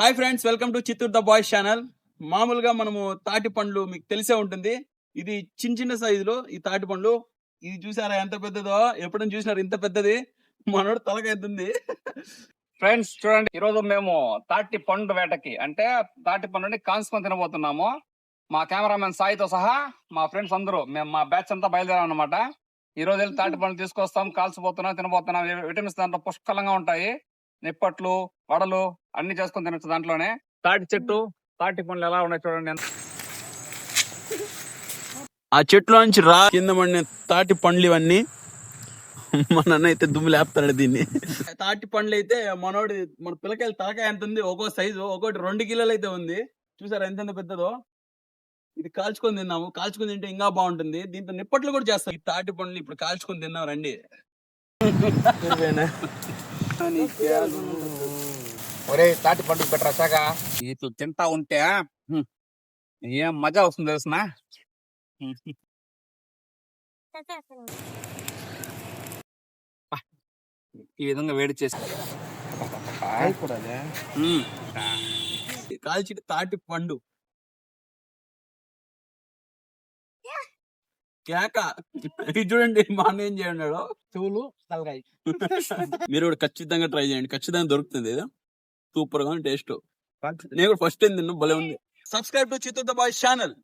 Hi friends welcome to Chittoor the boys channel. మామూలుగా మనము తాటి పండ్లు మీకు తెలిసే ఉంటుంది. ఇది చిన్న చిన్న సైజులో ఈ తాటి పండ్లు. ఇది చూసారా ఎంత పెద్దదో? ఎప్పుడైనా చూసినారు? ఇంత పెద్దది? మనోడు తలకైతుంది ఫ్రెండ్స్ చూడండి ఈ రోజు మేము తాటి పండు వేటకి అంటే తాటి పండుని కాన్సుకొని తినబోతున్నాము. మా కెమెరామెన్ సాయితో సహా మా ఫ్రెండ్స్ అందరూ మేము మా బ్యాచ్ అంతా బయలుదేరాం అనమాట ఈ రోజు వెళ్ళి తాటి పండ్లు తీసుకొస్తాం కాల్చిపోతున్నాం తినబోతున్నాం. విటమిన్స్ దాంట్లో పుష్కలంగా ఉంటాయి. నిప్పట్లు వడలు అన్ని చేసుకొని తినొచ్చు దాంట్లోనే. తాటి చెట్టు తాటి పండ్లు ఎలా ఉన్నాయి చూడండి. ఆ చెట్లో నుంచి రా కింద పడిన తాటి పండ్లు ఇవన్నీ. మా నాన్న అయితే దుమ్ము లేపుతాడు దీన్ని. తాటి పండ్లు అయితే మనోడి మన పిల్లకాయలు తలకాయ ఎంత ఉంది? ఒక్కో సైజు ఒక్కోటి రెండు కిలోలు అయితే ఉంది. చూసారా ఎంత ఎంత పెద్దదో? ఇది కాల్చుకొని తిన్నాము. కాల్చుకొని తింటే ఇంకా బాగుంటుంది. దీంతో నిప్పట్లు కూడా చేస్తాం. ఈ తాటి పండ్లు ఇప్పుడు కాల్చుకొని తిన్నాం రండి. ఒరే తాటి పండుగ పెట్టరా సాగా? ఇట్లు తింటా ఉంటే ఏం మజా వస్తుంది తెలిసిన? ఈ విధంగా వేడి చేసి. కాల్చి తాటి పండు. కేక. ఇది చూడండి మా అన్న ఏం చేయన్నాడు. చెవులు తలకాయ. మీరు కూడా ఖచ్చితంగా ట్రై చేయండి. ఖచ్చితంగా దొరుకుతుంది ఇది. సూపర్గా టేస్ట్. నేను కూడా ఫస్ట్ టైం తిన్నా భలే ఉంది. Subscribe to Chittoor boys channel